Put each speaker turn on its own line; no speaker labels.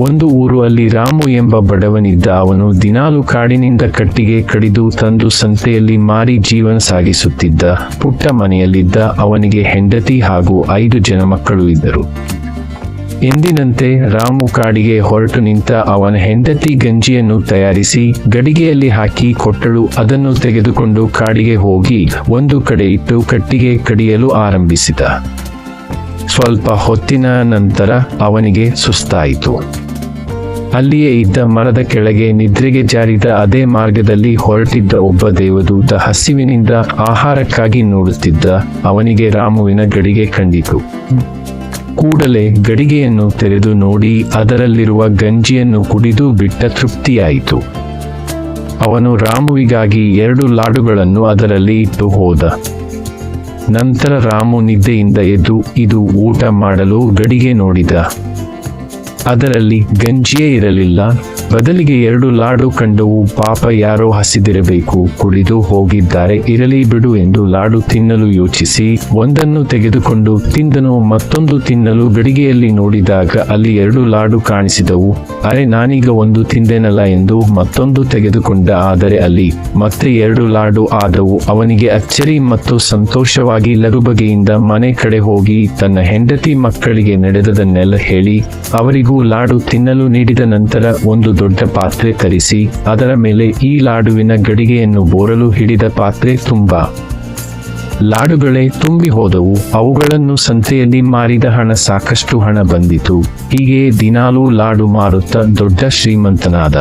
ಒಂದು ಊರು ಅಲ್ಲಿ ರಾಮು ಎಂಬ ಬಡವನಿದ್ದ ಅವನು ದಿನಾಲು ಕಾಡಿನಿಂದ ಕಟ್ಟಿಗೆ ಕಡಿದು ತಂದು ಸಂತೆಯಲ್ಲಿ ಮಾರಿ ಜೀವನ ಸಾಗಿಸುತ್ತಿದ್ದ. ಪುಟ್ಟ ಮನೆಯಲ್ಲಿದ್ದ ಅವನಿಗೆ ಹೆಂಡತಿ ಹಾಗೂ ಐದು ಜನ ಮಕ್ಕಳು ಇದ್ದರು. ಎಂದಿನಂತೆ ರಾಮು ಕಾಡಿಗೆ ಹೊರಟು ನಿಂತ ಅವನ ಹೆಂಡತಿ ಗಂಜಿಯನ್ನು ತಯಾರಿಸಿ ಗಡಿಗೆಯಲ್ಲಿ ಹಾಕಿ ಕೊಟ್ಟಳು. ಅದನ್ನು ತೆಗೆದುಕೊಂಡು ಕಾಡಿಗೆ ಹೋಗಿ ಒಂದು ಕಡೆ ಇಟ್ಟು ಕಟ್ಟಿಗೆ ಕಡಿಯಲು ಆರಂಭಿಸಿದ. ಸ್ವಲ್ಪ ಹೊತ್ತಿನ ನಂತರ ಅವನಿಗೆ ಸುಸ್ತಾಯಿತು. ಅಲ್ಲಿಯೇ ಇದ್ದ ಮರದ ಕೆಳಗೆ ನಿದ್ರೆಗೆ ಜಾರಿದ ಅದೇ ಮಾರ್ಗದಲ್ಲಿ ಹೊರಟಿದ್ದ ಒಬ್ಬ ದೇವದೂತ ಹಸಿವಿನಿಂದ ಆಹಾರಕ್ಕಾಗಿ ನೋಡುತ್ತಿದ್ದ ಅವನಿಗೆ ರಾಮುವಿನ ಗಡಿಗೆ ಕಂಡಿತು. ಕೂಡಲೇ ಗಡಿಗೆಯನ್ನು ತೆರೆದು ನೋಡಿ ಅದರಲ್ಲಿರುವ ಗಂಜಿಯನ್ನು ಕುಡಿದು ಬಿಟ್ಟ ತೃಪ್ತಿಯಾಯಿತು. ಅವನು ರಾಮುವಿಗಾಗಿ ಎರಡು ಲಾಡುಗಳನ್ನು ಅದರಲ್ಲಿ ಇಟ್ಟು ಹೋದ. ನಂತರ ರಾಮು ನಿದ್ದೆಯಿಂದ ಎದ್ದು ಇದು ಊಟ ಮಾಡಲು ಗಡಿಗೆ ನೋಡಿದ. ಅದರಲ್ಲಿ ಗಂಜಿಯೇ ಇರಲಿಲ್ಲ. ಬದಲಿಗೆ ಎರಡು ಲಾಡು ಕಂಡವು ಪಾಪ ಯಾರೋ ಹಸಿದಿರಬೇಕು ಕುಡಿದು ಹೋಗಿದ್ದಾರೆ, ಇರಲಿ ಬಿಡು ಎಂದು ಲಾಡು ತಿನ್ನಲು ಯೋಚಿಸಿ, ಒಂದನ್ನು ತೆಗೆದುಕೊಂಡು ತಿಂದನು, ಮತ್ತೊಂದು ತಿನ್ನಲು ಗಡಿಗೆಯಲ್ಲಿ ನೋಡಿದಾಗ ಅಲ್ಲಿ ಎರಡು ಲಾಡು ಕಾಣಿಸಿದವು. ಅರೆ, ನಾನೀಗ ಒಂದು ತಿಂದೆನಲ್ಲ ಎಂದು ಮತ್ತೊಂದು ತೆಗೆದುಕೊಂಡ, ಆದರೆ ಅಲ್ಲಿ ಮತ್ತೆ ಎರಡು ಲಾಡು ಆದವು. ಅವನಿಗೆ ಅಚ್ಚರಿ ಮತ್ತು ಸಂತೋಷವಾಗಿ ಲಗುಬಗೆಯಿಂದ ಮನೆ ಕಡೆ ಹೋಗಿ ತನ್ನ ಹೆಂಡತಿ ಮಕ್ಕಳಿಗೆ ನಡೆದದನ್ನೆಲ್ಲ ಹೇಳಿ, ಅವರಿಗೂ ಲಾಡು ತಿನ್ನಲು ನೀಡಿದ ನಂತರ ಒಂದು ದೊಡ್ಡ ಪಾತ್ರೆ ತರಿಸಿ, ಅದರ ಮೇಲೆ ಈ ಲಾಡುವಿನ ಗಡಿಗೆಯನ್ನು ಬೋರಲು ಹಿಡಿದ ಪಾತ್ರೆ ತುಂಬ. ಲಾಡುಗಳೇ ತುಂಬಿ ಹೋದವು, ಅವುಗಳನ್ನು ಸಂತೆಯಲ್ಲಿ ಮಾರಿದ ಹಣ ಸಾಕಷ್ಟು ಹಣ ಬಂದಿತು. ಹೀಗೆ ದಿನಾಲೂ ಲಾಡು ಮಾರುತ್ತಾ ದೊಡ್ಡ ಶ್ರೀಮಂತನಾದ